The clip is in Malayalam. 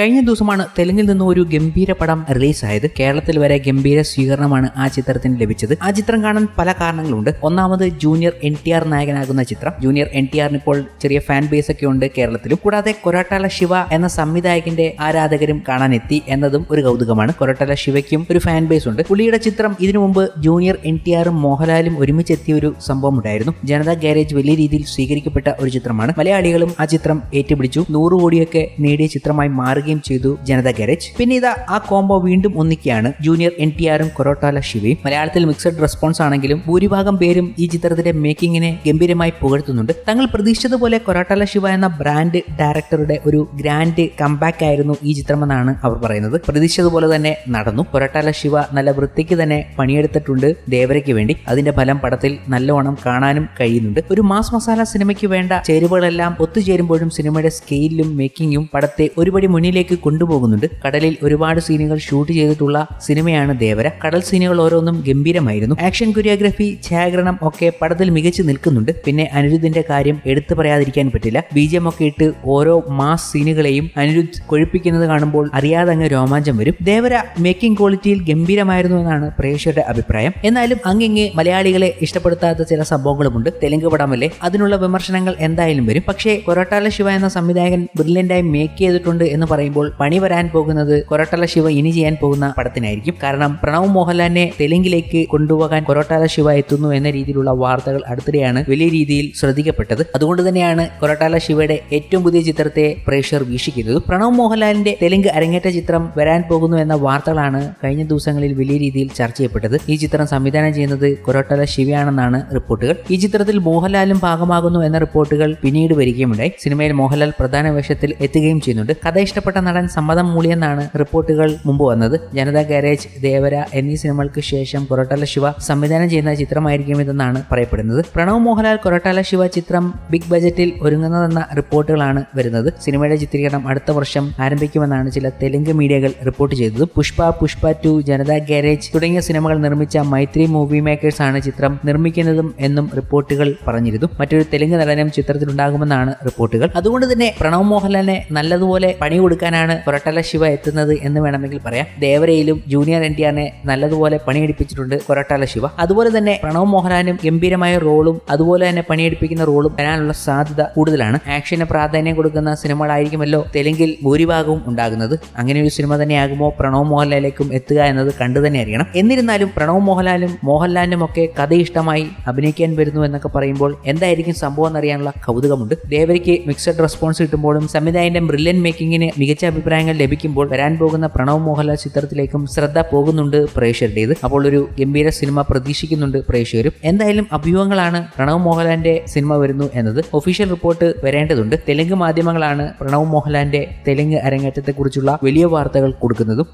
കഴിഞ്ഞ ദിവസമാണ് തെലുങ്കിൽ നിന്നും ഒരു ഗംഭീര പടം റിലീസായത്. കേരളത്തിൽ വരെ ഗംഭീര സ്വീകരണമാണ് ആ ചിത്രത്തിന് ലഭിച്ചത്. ആ ചിത്രം കാണാൻ പല കാരണങ്ങളുണ്ട്. ഒന്നാമത് ജൂനിയർ എൻ ടി ആർ നായകനാകുന്ന ചിത്രം. ജൂനിയർ എൻ ടി ആറിന് ഇപ്പോൾ ചെറിയ ഫാൻ ബേസ് ഒക്കെ ഉണ്ട് കേരളത്തിലും. കൂടാതെ കൊരട്ടാല ശിവ എന്ന സംവിധായകന്റെ ആരാധകരും കാണാനെത്തി എന്നതും ഒരു കൗതുകമാണ്. കൊരട്ടാല ശിവയ്ക്കും ഒരു ഫാൻ ബേസ് ഉണ്ട്. പുള്ളിയുടെ ചിത്രം ഇതിനു മുമ്പ് ജൂനിയർ എൻ ടി ആറും മോഹൻലാലും ഒരുമിച്ചെത്തിയ ഒരു സംഭവം ഉണ്ടായിരുന്നു. ജനതാ ഗാരേജ് വലിയ രീതിയിൽ സ്വീകരിക്കപ്പെട്ട ഒരു ചിത്രമാണ്. മലയാളികളും ആ ചിത്രം ഏറ്റുപിടിച്ചു. നൂറ് കോടിയൊക്കെ നേടിയ ചിത്രമായി മാറുകയും ചെയ്തു ജനത ഗരജ്. പിന്നെ ഇതാ ആ കോംബോ വീണ്ടും ഒന്നിക്കുകയാണ് ജൂനിയർ എൻ ടി ആറും കൊറോട്ടാല ശിവയും മലയാളത്തിൽ മിക്സഡ് റെസ്പോൺസ് ആണെങ്കിലും ഭൂരിഭാഗം പേരും ഈ ചിത്രത്തിന്റെ മേക്കിങ്ങിനെ ഗംഭീരമായി പുകഴ്ത്തുന്നുണ്ട്. തങ്ങൾ പ്രതീക്ഷിച്ചതുപോലെ കൊറോട്ടാല ശിവ എന്ന ബ്രാൻഡ് ഡയറക്ടറുടെ ഒരു ഗ്രാൻഡ് കംബാക്ക് ആയിരുന്നു ഈ ചിത്രമെന്നാണ് അവർ പറയുന്നത്. പ്രതീക്ഷിച്ചതുപോലെ തന്നെ നടന്നു. കൊറോട്ടാല ശിവ നല്ല വൃത്തിക്ക് തന്നെ പണിയെടുത്തിട്ടുണ്ട് ദേവരയ്ക്ക് വേണ്ടി. അതിന്റെ ഫലം പടത്തിൽ നല്ലവണ്ണം കാണാനും കഴിയുന്നുണ്ട്. ഒരു മാസ് മസാല സിനിമയ്ക്ക് വേണ്ട ചേരുവകളെല്ലാം ഒത്തുചേരുമ്പോഴും സിനിമയുടെ സ്കെയിലും മേക്കിങ്ങും പടത്തെ ഒരുപടി മുന്നിലേക്ക് കൊണ്ടുപോകുന്നുണ്ട്. കടലിൽ ഒരുപാട് സീനുകൾ ഷൂട്ട് ചെയ്തിട്ടുള്ള സിനിമയാണ് ദേവര. കടൽ സീനുകൾ ഓരോന്നും ഗംഭീരമായിരുന്നു. ആക്ഷൻ കൊറിയോഗ്രഫി ഛായാഗ്രഹണം ഒക്കെ പടത്തിൽ മികച്ചു നിൽക്കുന്നുണ്ട്. പിന്നെ അനിരുദ്ധിന്റെ കാര്യം എടുത്തു പറയാതിരിക്കാൻ പറ്റില്ല. ബീജം ഒക്കെ ഇട്ട് ഓരോ മാസ് സീനുകളെയും അനിരുദ്ധ് കൊഴിപ്പിക്കുന്നത് കാണുമ്പോൾ അറിയാതെ അങ്ങ് രോമാഞ്ചം വരും. ദേവര മേക്കിംഗ് ക്വാളിറ്റിയിൽ ഗംഭീരമായിരുന്നു എന്നാണ് പ്രേക്ഷകരുടെ അഭിപ്രായം. എന്നാലും അങ്ങിങ്ങ് മലയാളികളെ ഇഷ്ടപ്പെടുത്താത്ത ചില സംഭവങ്ങളുമുണ്ട്. തെലുങ്ക് പടമല്ലേ അതിനുള്ള വിമർശനങ്ങൾ എന്തായാലും വരും. പക്ഷേ കൊരട്ടാല ശിവ എന്ന സംവിധായകൻ ബ്രില്യന്റായി മേക്ക് ചെയ്തിട്ടുണ്ട് എന്ന് പറയുമ്പോൾ പണി വരാൻ പോകുന്നത് കൊരട്ടാല ശിവ ഇനി ചെയ്യാൻ പോകുന്ന പടത്തിനായിരിക്കും. കാരണം പ്രണവ് മോഹൻലാലിനെ തെലുങ്കിലേക്ക് കൊണ്ടുപോകാൻ കൊരട്ടാല ശിവ എത്തുന്നു എന്ന രീതിയിലുള്ള വാർത്തകൾ അടുത്തിടെയാണ് വലിയ രീതിയിൽ ശ്രദ്ധിക്കപ്പെട്ടത്. അതുകൊണ്ട് തന്നെയാണ് കൊരട്ടാല ശിവയുടെ ഏറ്റവും പുതിയ ചിത്രത്തെ പ്രേക്ഷകർ വീക്ഷിക്കുന്നത്. പ്രണവ് മോഹൻലാലിന്റെ തെലുങ്ക് അരങ്ങേറ്റ ചിത്രം വരാൻ പോകുന്നു എന്ന വാർത്തകളാണ് കഴിഞ്ഞ ദിവസങ്ങളിൽ വലിയ രീതിയിൽ ചർച്ച ചെയ്യപ്പെട്ടത്. ഈ ചിത്രം സംവിധാനം ചെയ്യുന്നത് കൊരട്ടാല ശിവയാണെന്നാണ് റിപ്പോർട്ടുകൾ. ഈ ചിത്രത്തിൽ മോഹൻലാലും ഭാഗമാകുന്നു എന്ന റിപ്പോർട്ടുകൾ പിന്നീട് വരികയുമുണ്ടായി. സിനിമയിൽ മോഹൻലാൽ പ്രധാന വേഷത്തിൽ എത്തുകയും ചെയ്യുന്നുണ്ട്. കഥ ഇഷ്ടപ്പെട്ട നടൻ സമ്മതം മൂളിയെന്നാണ് റിപ്പോർട്ടുകൾ മുമ്പ് വന്നത്. ജനതാ ഗാരേജ് ദേവര എന്നീ സിനിമകൾക്ക് ശേഷം കൊറട്ടാല ശിവ സംവിധാനം ചെയ്യുന്ന ചിത്രമായിരിക്കും ഇതെന്നാണ് പറയപ്പെടുന്നത്. പ്രണവ് മോഹൻലാൽ കൊറട്ടാല ശിവ ചിത്രം ബിഗ് ബജറ്റിൽ ഒരുങ്ങുന്നതെന്ന റിപ്പോർട്ടുകളാണ് വരുന്നത്. സിനിമയുടെ ചിത്രീകരണം അടുത്ത വർഷം ആരംഭിക്കുമെന്നാണ് ചില തെലുങ്ക് മീഡിയകൾ റിപ്പോർട്ട് ചെയ്തത്. പുഷ്പ പുഷ്പ ടു ജനതാ ഗാരേജ് തുടങ്ങിയ സിനിമകൾ നിർമ്മിച്ച മൈത്രി മൂവി മേക്കേഴ്സ് ആണ് ചിത്രം നിർമ്മിക്കുന്നതും എന്നും റിപ്പോർട്ടുകൾ പറഞ്ഞിരുന്നു. മറ്റൊരു തെലുങ്ക് നടനും ചിത്രത്തിലുണ്ടാകുമെന്നാണ് റിപ്പോർട്ടുകൾ. അതുകൊണ്ട് തന്നെ പ്രണവ് മോഹൻലാലിനെ നല്ലതുപോലെ പണി കൊടുക്കാനാണ് കൊരട്ടല ശിവ എത്തുന്നത് എന്ന് വേണമെങ്കിൽ പറയാം. ദേവരയിലും ജൂനിയർ എൻ ടി ആറിനെ നല്ലതുപോലെ പണിയെടുപ്പിച്ചിട്ടുണ്ട് കൊരട്ടാല ശിവ. അതുപോലെ തന്നെ പ്രണവ് മോഹൻലാലും ഗംഭീരമായ റോളും അതുപോലെ തന്നെ പണിയെടുപ്പിക്കുന്ന റോളും വരാനുള്ള സാധ്യത കൂടുതലാണ്. ആക്ഷന് പ്രാധാന്യം കൊടുക്കുന്ന സിനിമകളായിരിക്കുമല്ലോ തെലുങ്കിൽ ഭൂരിഭാഗവും ഉണ്ടാകുന്നത്. അങ്ങനെ ഒരു സിനിമ തന്നെയാകുമോ പ്രണവ് മോഹൻലാലിലേക്കും എത്തുക എന്നത് കണ്ടു തന്നെ അറിയണം. എന്നിരുന്നാലും പ്രണവ് മോഹൻലാലും മോഹൻലാലിനും ഒക്കെ കഥ ഇഷ്ടമായി അഭിനയിക്കാൻ വരുന്നു എന്നൊക്കെ പറയുമ്പോൾ എന്തായിരിക്കും സംഭവം എന്നറിയാനുള്ള കൗതുകമുണ്ട്. ദേവരിക്ക് മിക്സഡ് റെസ്പോൺസ് കിട്ടുമ്പോഴും സംവിധായകന്റെ ബ്രില്യൻ മേക്കിങ്ങിന് മികച്ച അഭിപ്രായങ്ങൾ ലഭിക്കുമ്പോൾ വരാൻ പോകുന്ന പ്രണവ് മോഹൻലാൽ ചിത്രത്തിലേക്കും ശ്രദ്ധ പോകുന്നുണ്ട് പ്രേക്ഷകരുടേത്. അപ്പോൾ ഒരു ഗംഭീര സിനിമ പ്രതീക്ഷിക്കുന്നുണ്ട് പ്രേക്ഷകരും. എന്തായാലും അഭ്യൂഹങ്ങളാണ് പ്രണവ് മോഹൻലാലിന്റെ സിനിമ വരുന്നു എന്നത്. ഒഫീഷ്യൽ റിപ്പോർട്ട് വരേണ്ടതുണ്ട്. തെലുങ്ക് മാധ്യമങ്ങളാണ് പ്രണവ് മോഹൻലാലിന്റെ തെലുങ്ക് അരങ്ങേറ്റത്തെക്കുറിച്ചുള്ള വലിയ വാർത്തകൾ കൊടുക്കുന്നതും.